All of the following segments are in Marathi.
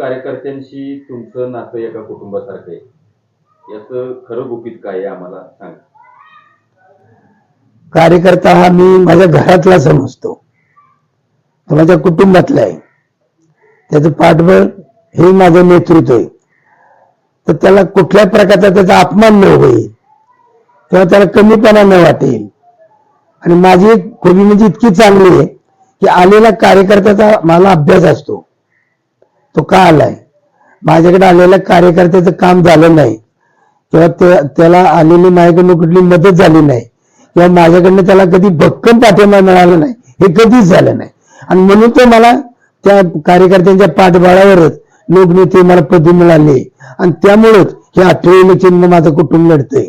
कार्यकर्त्यांशी तुमचं नातं एका कुटुंबासारखं आहे. याचं खरं गुपित काय आहे आम्हाला सांग. कार्यकर्ता हा मी माझ्या घरातला समजतो. तो माझ्या कुटुंबातला आहे. त्याचं पाठबळ हे माझं नेतृत्व आहे. तर त्याला कुठल्या प्रकारचा त्याचा अपमान न होईल किंवा त्याला कमीपणा न वाटेल. आणि माझी खोबी म्हणजे इतकी चांगली आहे की आलेल्या कार्यकर्त्याचा मला अभ्यास असतो. तो का आलाय? माझ्याकडे आलेल्या कार्यकर्त्याचं काम झालं नाही. किंवा त्या- त्याला आलेली माझ्याकडनं कुठली मदत झाली नाही. किंवा माझ्याकडनं त्याला कधी भक्कम पाठिंबा मिळाला नाही. हे कधीच झालं नाही. आणि म्हणून तो मला त्या कार्यकर्त्यांच्या पाठबळावरच लोकनेते मला पदवी मिळाली. आणि त्यामुळेच हे अठरावीला चिन्ह माझं कुटुंब लढतंय.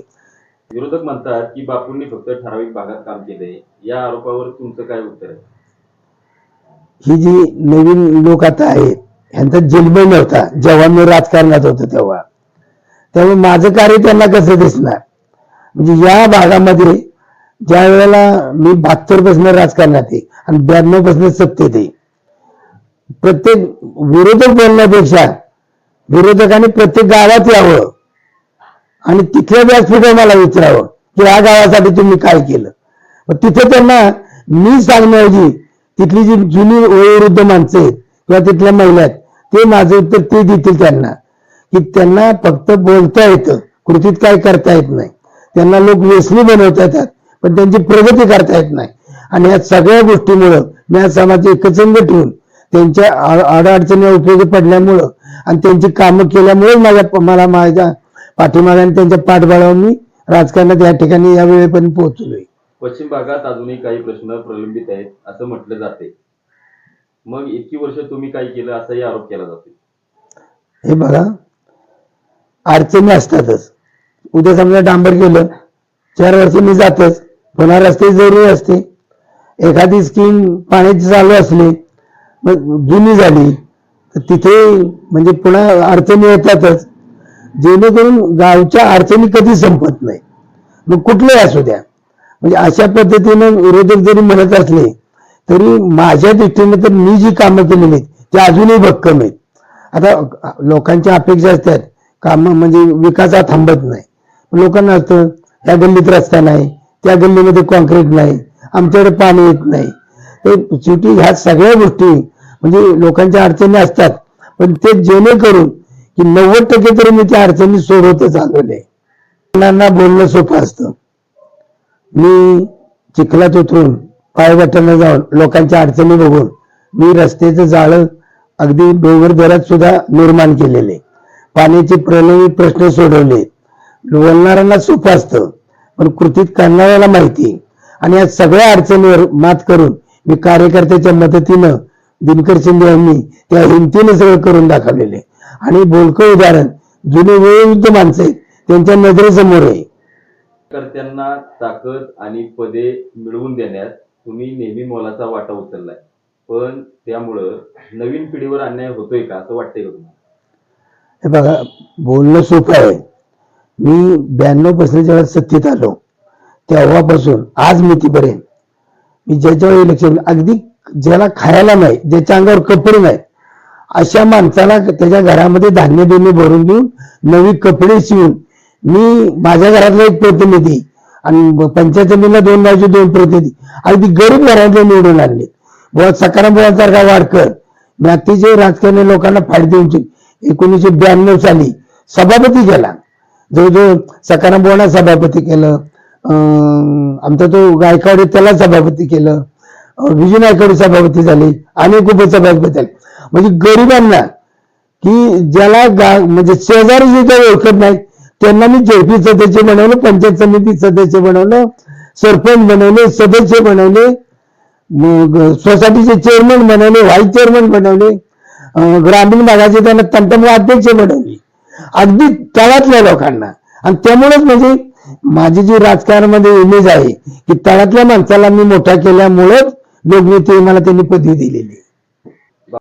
विरोधक म्हणतात की बापूंनी फक्त ठराविक भागात काम केलंय या आरोपावर तुमचं काय उत्तर आहे? ही जी नवीन लोक आता आहेत ह्यांचा जन्म नव्हता जेव्हा मी राजकारणात होतो तेव्हा. त्यामुळे माझं कार्य त्यांना कसं दिसणार? म्हणजे या भागामध्ये ज्या वेळेला मी बहात्तरपासून राजकारणात आहे आणि ब्याण्णवपासून सत्तेत आहे प्रत्येक विरोधक बोलण्यापेक्षा विरोधकांनी प्रत्येक गावात यावं आणि तिथल्या व्यासपीठावर मला विचारावं की या गावासाठी तुम्ही काय केलं. मग तिथे त्यांना मी सांगण्याऐवजी तिथली जी जुनी वयोवृद्ध माणसं आहेत किंवा तिथल्या महिला आहेत ते माझं उत्तर ते देतील त्यांना. की त्यांना फक्त बोलता येतं. कृतीत काय करता येत नाही. त्यांना लोक व्यसनी बनवता येतात पण त्यांची प्रगती करता येत नाही. आणि या सगळ्या गोष्टीमुळं मी समाज एकचंद ठेवून त्यांच्या अडअडचणी उपयोगी पडल्यामुळं आणि त्यांची कामं केल्यामुळे माझ्या मला माझ्या पाठीमागे आणि त्यांच्या पाठबळावर मी राजकारणात या ठिकाणी या वेळेपर्यंत पोहोचलोय. पश्चिम भागात अजूनही काही प्रश्न प्रलंबित आहेत असं म्हटलं जाते. मग इतकी वर्ष तुम्ही काय केलं असाही आरोप केला जातो हे बघा अडचणी असतातच. उद्या समजा डांबर केलं चार वर्ष मी जातच पुन्हा रस्ते जरुरी असते एखादी स्कीम पाण्याची चालू असली मग जुनी झाली तर तिथे म्हणजे पुन्हा अडचणी येतातच. जेणेकरून गावच्या अडचणी कधी संपत नाही. मग कुठलेही असू द्या. म्हणजे अशा पद्धतीनं विरोधक जरी म्हणत असले तरी माझ्या दृष्टीने तर मी जी कामं केलेली आहेत ती अजूनही भक्कम आहेत. आता लोकांच्या अपेक्षा असतात काम म्हणजे विकास हा थांबत नाही. लोकांना असतं त्या गल्लीत रस्ता नाही त्या गल्लीमध्ये कॉन्क्रीट नाही आमच्याकडे पाणी येत नाही. ते शेवटी ह्या सगळ्या गोष्टी म्हणजे लोकांच्या अडचणी असतात. पण ते जेणेकरून की नव्वद टक्के तरी मी त्या अडचणी सोडवतच आलेले मुलांना बोलणं सोपं असतं. मी चिखलात उतरून पायवाटानं जाऊन लोकांच्या अडचणी बघून मी रस्त्याचं जाळं अगदी डोंगर दरात सुद्धा निर्माण केलेले. पाण्याचे प्रलयी प्रश्न सोडवले. बोलणाऱ्यांना सोपं असतं पण कृतीत करणाऱ्याला माहिती. आणि या सगळ्या अडचणीवर मात करून मी कार्यकर्त्याच्या मदतीनं दिनकर शिंदे यांनी त्या हिमतीने सगळं करून दाखवलेले. आणि बोलकं उदाहरण जुने वयोवृद्ध माणसं आहेत त्यांच्या नजरेसमोर आहे. कर्त्यांना ताकद आणि पदे मिळवून देण्यात तुम्ही नेहमी मोलाचा वाटा उचललाय. पण त्यामुळं नवीन पिढीवर अन्याय होतोय का असं वाटतंय का तुम्हाला? हे बघा बोलणं सोपं आहे. मी ब्याण्णव पर्सेंट जेव्हा सत्तेत आलो तेव्हापासून आज मितीपर्यंत मी ज्याच्या इलेक्शन अगदी ज्याला खायला नाही ज्याच्या अंगावर कपडे नाही अशा माणसाला त्याच्या घरामध्ये धान्य बिन्य भरून देऊन नवी कपडे शिवून मी माझ्या घरातला एक प्रतिनिधी आणि पंचायत समितीला दोन बाजू दोन प्रतिनिधी. अगदी गरीब घरातले निवडून आणले. बुवा सकाराम बुवासारखा वाडकर. मी अतिशय राजकारणी लोकांना फायदे देऊन एकोणीसशे ब्याण्णव साली सभापती केला जवळजवळ सकाराम बुवांना सभापती केलं. अं, आमचा तो गायकवाड त्याला सभापती केलं. विजय नायकवाडे सभापती झाले. अनेक उपसभापती झाले. म्हणजे गरिबांना की ज्याला गा म्हणजे शेजारी जे काही ओळखत नाही त्यांना मी जेपी सदस्य बनवलं पंचायत समिती सदस्य बनवलं सरपंच बनवले सदस्य बनवले मग सोसायटीचे चेअरमन बनवले व्हाईस चेअरमन बनवले ग्रामीण भागाचे त्यांना तंटम अध्यक्ष बनवले. अगदी तळातल्या लोकांना. आणि त्यामुळेच म्हणजे माझी जी राजकारणामध्ये इमेज आहे की तळातल्या माणसाला मी मोठा केल्यामुळेच लोकनेते मला त्यांनी पदवी दिलेली